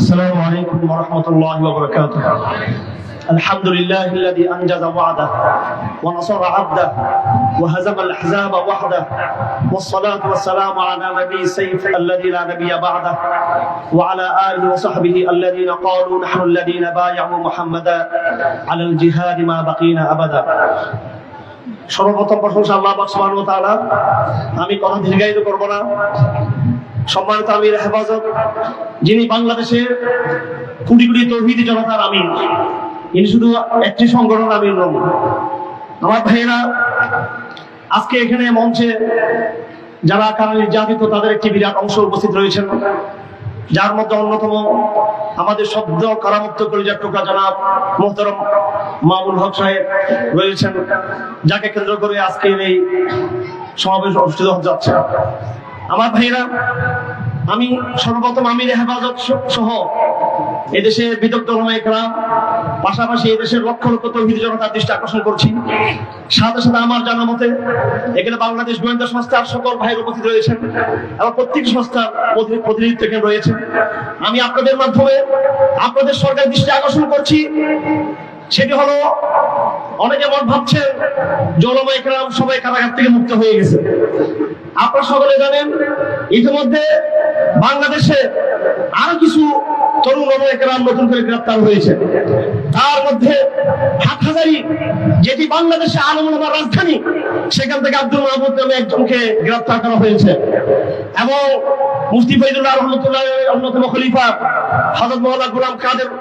السلام عليكم ورحمة الله وبركاته الحمد لله الذي أنجز وعده ونصر عبده وهزم الأحزاب وحده والصلاة والسلام على نبي السيف الذي لا نبي بعده وعلى آله وصحبه الذين قالوا نحن الذين بايعوا محمدا على الجهاد ما بقينا أبدا সর্বপ্রথম প্রশংসা আল্লাহ পাক সুবহানাহু ওয়া তাআলা আমি কথা দীর্ঘায়িত করব না সম্মানিত আমির হেফাজত, যিনি বাংলাদেশের কোটি কোটি তৌহিদি জনতার আমির, ইনি শুধু একটি সংগঠন আমির নন। আমার ভাইয়েরা, আজকে এখানে মঞ্চে যারা কারণ নির্যাতিত, তাদের একটি বিরাট অংশ উপস্থিত রয়েছেন। যার মধ্যে অন্যতম আমাদের শব্দ কারামুক্ত কলিজার টুকরা জনাব মোহতরম মামুল হক সাহেব রয়েছেন, যাকে কেন্দ্র করে আজকের এই সমাবেশ অনুষ্ঠিত হতে যাচ্ছে। আমার ভাইয়েরা, আমি সর্বপ্রথম আমির হেফাজত সহ এদেশের বিদগ্ধ একরাম পাশাপাশি এদেশের লক্ষ লক্ষ তৌহিদ জনতার দৃষ্টি আকর্ষণ করছি। সাথে সাথে আমার জানা মতে, এখানে বাংলাদেশ গোয়েন্দা সংস্থার সকল ভাইয়ের উপস্থিত রয়েছেন এবং প্রত্যেক সংস্থার প্রতি- প্রতিনিধিত্ব এখানে রয়েছে। আমি আপনাদের মাধ্যমে আপনাদের সরকার দৃষ্টি আকর্ষণ করছি। সেটি হলো, অনেকে মন জলমা একরাম সবাই কারাগার থেকে মুক্ত হয়ে গেছে। আপনারা সকলে জানেন, ইতিমধ্যে বাংলাদেশে আরও কিছু তরুণ একরাম নতুন করে গ্রেপ্তার হয়েছে। তার মধ্যে হাটহাজারি, যেটি বাংলাদেশে আলমনামার রাজধানী, সেখান থেকে আব্দুল মাহমুদ নামে একজনকে গ্রেপ্তার করা হয়েছে। এবং মুফতি ফৈদুল্লাহ রহমতুল্লাহ অন্যতম খলিফা হজরত মহল্লা গুলাম কাদের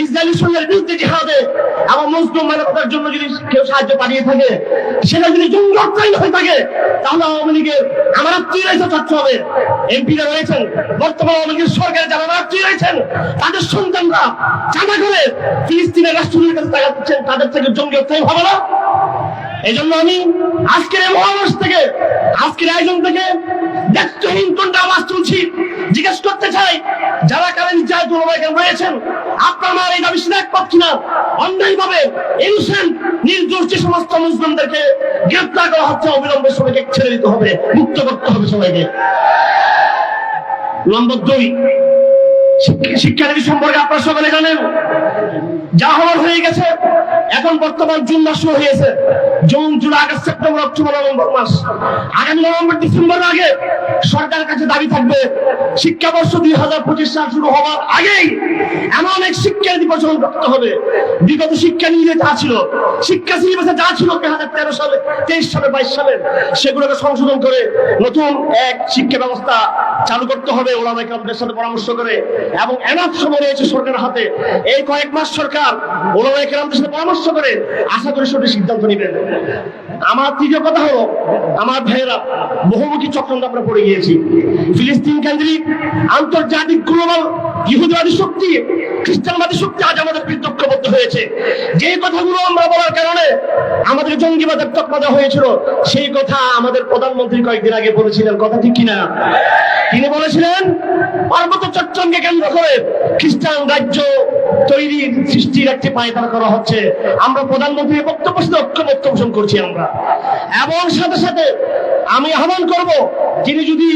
ইসরায়েলি সৈন্যের বিরুদ্ধে জিহাদে এবং মুসলিম মানবতার জন্য যদি কেউ সাহায্য পাঠিয়ে থাকে, সেটা যদি জঙ্গি অর্থায়ন হয়ে থাকে, তাহলে আওয়ামী লীগের আমার আত্মীয় রয়েছে হবে। এমপিরা রয়েছেন, বর্তমান আওয়ামী লীগের সরকারের যারা আত্মীয় রয়েছেন, তাদের সন্তানরা চাঁদা করে ফিলিস্তিনের রাষ্ট্রীয় কাছে টাকা দিচ্ছেন তাদের থেকে জঙ্গি অর্থায়ন হবে না। এই জন্য আমি আজকের এই মহামাস থেকে, আজকের আয়োজন থেকে দায়িত্বহীন কোনটা আওয়াজ তুলছি জিজ্ঞেস করতে চাই যারা কারণ যায় দুর্ভাগ্য রয়েছেন আপনার এই দাবি সিনাক পাচ্ছি না অন্যায় ভাবে ইনসেন্ট নির্দোষ যে সমস্ত মুসলিমদেরকে গ্রেপ্তার করা হচ্ছে, অবিলম্বে সবাইকে ছেড়ে দিতে হবে, মুক্ত করতে হবে সবাইকে। নম্বর দুই, শিক্ষা- শিক্ষানীতি সম্পর্কে আপনারা সকলে জানেন? যা হওয়ার হয়ে গেছে, এখন বর্তমান জুন মাস শুরু হয়েছে। June, July, August, September, October, November মাস। আগামী নভেম্বর ডিসেম্বর আগে সরকারের কাছে দাবি থাকবে, শিক্ষাবর্ষ দুই হাজার পঁচিশ সাল শুরু হওয়ার আগেই এমন এক শিক্ষানীতি প্রচলন করতে হবে। বিগত শিক্ষা নীতি যা ছিল, শিক্ষা সিলেবাসে যা ছিল দুই হাজার তেরো সালে, তেইশ সালে, বাইশ সালে, সেগুলোকে সংশোধন করে নতুন এক শিক্ষা ব্যবস্থা চালু করতে হবে। ওলামা ইকরামদের সাথে পরামর্শ করে এবং এনাফ সময় রয়েছে সরকারের হাতে। এই কয়েক মাস সরকার ওলামা ইকরামদের সাথে পরামর্শ করে আশা করে সঠিক সিদ্ধান্ত নেবেন। আমার তৃতীয় কথা হলো, আমার ভাইয়েরা, বহুমুখী চক্রান্ত আমরা পড়ে গিয়েছি। ফিলিস্তিন কেন্দ্রিক আন্তর্জাতিক গ্লোবাল ইহুদিবাদী শক্তি, খ্রিস্টানবাদী শক্তি আজ আমাদের বিদ্যক্ষবদ্ধ হয়েছে। যে কথাগুলো আমরা বলার কারণে আমাদের জঙ্গিবাদের তকমা হয়েছিল, সেই কথা আমাদের প্রধানমন্ত্রী কয়েকদিন আগে বলেছিলেন। কথা ঠিক কিনা? তিনি বলেছিলেন, পার্বত্য চট্টগ্রামকে কেন্দ্র করে খ্রিস্টান রাজ্য তৈরির সৃষ্টির একটি পায়তারা করা হচ্ছে। আমরা প্রধানমন্ত্রীর বক্তব্য সাথে ঐক্যমত্য পোষণ করছি আমরা। এবং সাথে সাথে আমি আহ্বান করব তিনি যদি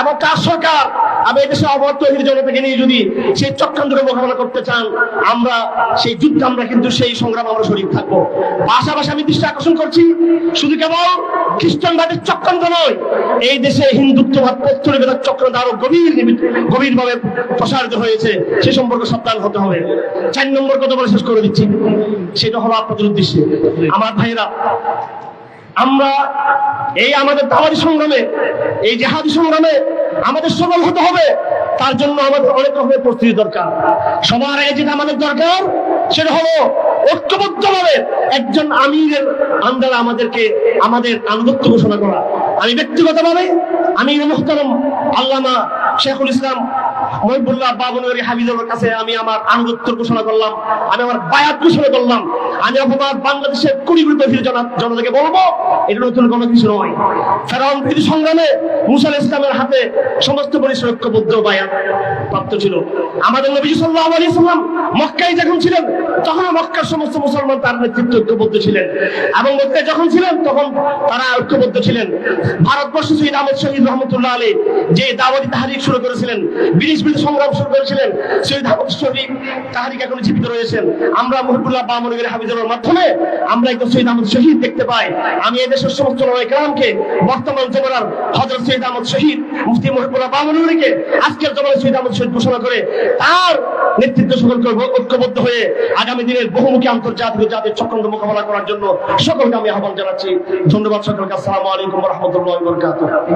এবং তার সরকার আমি এদেশে অবর তৈরির জনতাকে নিয়ে যদি সেই চক্রান্তকে মোকাবেলা করতে চান, আমরা সেই যুদ্ধ আমরা কিন্তু সেই সংগ্রাম আমরা শরীর থাকব। পাশাপাশি আমি দৃষ্টি আকর্ষণ করছি, শুধু কেবল খ্রিস্টানবাদের চক্রান্ত নয়, এই দেশে হিন্দুত্ববাদ পত্তলিবাদের চক্রান্ত আরও গভীর গভীর ভাবে প্রসারিত হয়েছে। সে সম্পর্কে সাবধান হতে হবে। চার নম্বর কথা বলে শেষ করে দিচ্ছি। সেটা হলো আপনাদের উদ্দেশ্যে। আমার ভাইরা আমরা এই আমাদের দাওয়ারি সংগ্রামে, এই জেহাদি সংগ্রামে আমাদের সবল হতে হবে। তার জন্য আমাদের অনেক রকমের প্রস্তুতি দরকার। সবার আগে যেটা আমাদের দরকার, সেটা হলো ঐক্যবদ্ধভাবে একজন আমিরের আন্দার আমাদেরকে, আমাদের আনুগত্য ঘোষণা করা। আমি ব্যক্তিগতভাবে আমি মোহতারম আল্লামা শেখুল ইসলাম মহিবুল্লাহ হাবিজুর কাছে আমি আমার আনুগত্য ঘোষণা করলাম, আমি আমার বায়াত ঘোষণা করলাম, আমি বাংলাদেশের কুড়ি জনতাকে বলব, এটা নতুন কোনো কিছু নয়। সংগ্রামে মুসাল ইসলামের হাতে সমস্ত ঐক্যবদ্ধ বায়াত প্রাপ্ত ছিল। আমাদের নবী আলাইহি সাল্লাম মক্কায় যখন ছিলেন, তখন মক্কার সমস্ত মুসলমান তার নেতৃত্ব ঐক্যবদ্ধ ছিলেন। এবং মক্কায় যখন ছিলেন, তখন তারা ঐক্যবদ্ধ ছিলেন। ভারতবর্ষ শহীদ আহমদ শহীদ রহমতুল্লাহ আলী যে দাওয়াতি তাহারিক শুরু করেছিলেন ব্রিটিশ শহীদ ঘোষণা করে তার নেতৃত্ব সকলকে ঐক্যবদ্ধ হয়ে আগামী দিনের বহুমুখী আন্তর্জাতিক জাতির চক্রান্ত মোকাবেলা করার জন্য সকলকে আমি আহ্বান জানাচ্ছি। ধন্যবাদ সকলকে। আসসালামু আলাইকুম রহমতুল্লাহ